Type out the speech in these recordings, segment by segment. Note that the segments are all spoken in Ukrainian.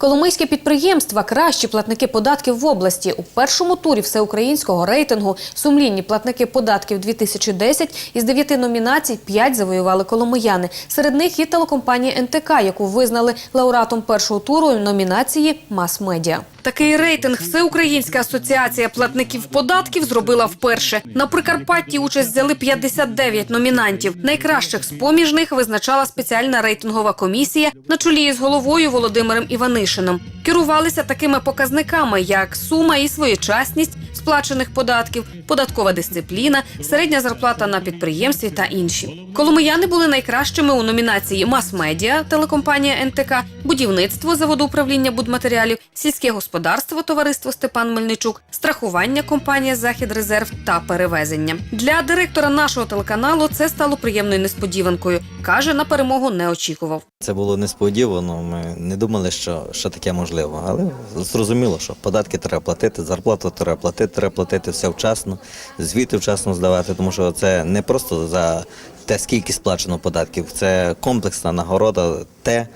Коломийське підприємства кращі платники податків в області. У першому турі всеукраїнського рейтингу сумлінні платники податків 2010 із дев'яти номінацій п'ять завоювали коломияни. Серед них і телекомпанія НТК, яку визнали лауреатом першого туру номінації Мас-медіа. Такий рейтинг Всеукраїнська асоціація платників податків зробила вперше. На Прикарпатті участь взяли 59 номінантів. Найкращих з поміж них визначала спеціальна рейтингова комісія на чолі із головою Володимиром Іванишином. Керувалися такими показниками, як сума і своєчасність сплачених податків, податкова дисципліна, середня зарплата на підприємстві та інші. Коломияни були найкращими у номінації мас-медіа, телекомпанія НТК, будівництво заводу управління будматеріалів, сільське господарство, товариство Степан Мельничук, страхування компанія Захід Резерв та перевезення. Для директора нашого телеканалу це стало приємною несподіванкою. каже, на перемогу не очікував. Це було несподівано. Ми не думали, що, що таке можливо. Але зрозуміло, що податки треба платити, зарплату треба платити, треба платити все вчасно, звіти вчасно здавати, тому що це не просто за те, скільки сплачено податків, це комплексна нагорода, те,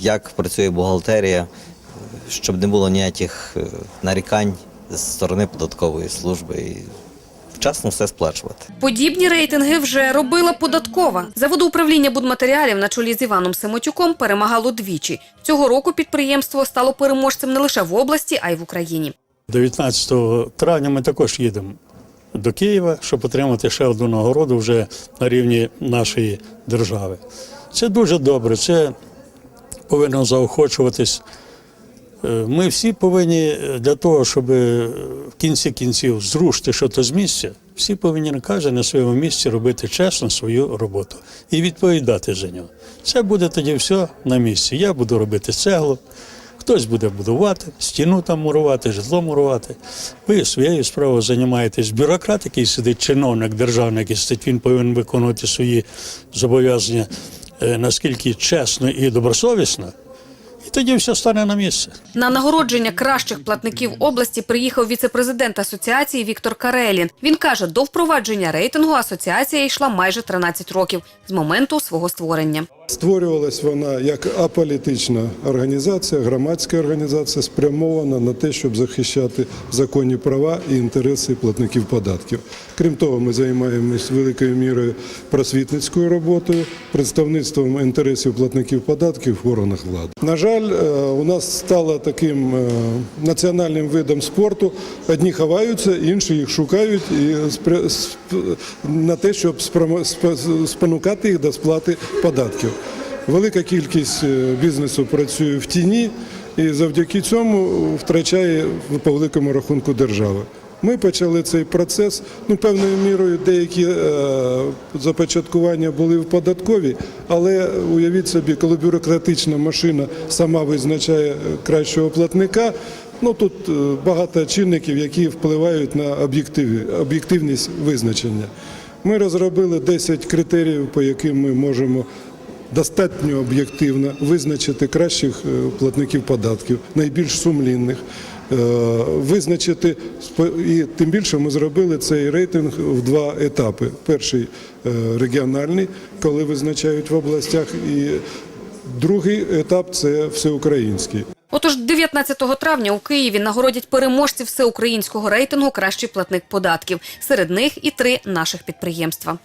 як працює бухгалтерія, щоб не було ніяких е, нарікань з сторони податкової служби вчасно все сплачувати. Подібні рейтинги вже робила податкова. Заводу управління будматеріалів на чолі з Іваном Семотюком перемагало двічі. Цього року підприємство стало переможцем не лише в області, а й в Україні. 19 травня ми також їдемо до Києва, щоб отримати ще одну нагороду вже на рівні нашої держави. Це дуже добре, це повинно заохочуватись. Е, Ми всі повинні е, для того, щоб е, в кінці кінців зрушити щось з місця, всі повинні каже на своєму місці робити чесно свою роботу і відповідати за нього. Це буде тоді все на місці. Я буду робити цеглу, хтось буде будувати, стіну там мурувати, житло мурувати. Ви своєю справою займаєтесь. Бюрократ, який сидить, чиновник державний, який сидить, він повинен виконувати свої зобов'язання наскільки чесно і добросовісно, і тоді все стане на місце. На нагородження кращих платників області приїхав віце-президент асоціації Віктор Карелін. Він каже, до впровадження рейтингу асоціація йшла майже 13 років з моменту свого створення. Створювалась вона як аполітична організація, громадська організація, спрямована на те, щоб захищати законні права і інтереси платників податків. Крім того, ми займаємось великою мірою просвітницькою роботою, представництвом інтересів платників податків в органах влади. На жаль, е, у нас стало таким е, національним видом спорту. Одні ховаються, інші їх шукають і на те, щоб спонукати їх до сплати податків. Велика кількість е, бізнесу працює в тіні і завдяки цьому втрачає по великому рахунку держава. Ми почали цей процес. Ну, певною мірою деякі е, започаткування були в податковій, але уявіть собі, коли бюрократична машина сама визначає е, кращого платника. Ну тут е, багато чинників, які впливають на об'єктивність визначення. Ми розробили 10 критеріїв, по яким ми можемо достатньо об'єктивно визначити кращих е, платників податків, найбільш сумлінних. е, Визначити і тим більше ми зробили цей рейтинг в два етапи: перший е, регіональний, коли визначають в областях, і другий етап це всеукраїнський. Отож, 19 травня у Києві нагородять переможців всеукраїнського рейтингу Кращий платник податків. Серед них і три наших підприємства.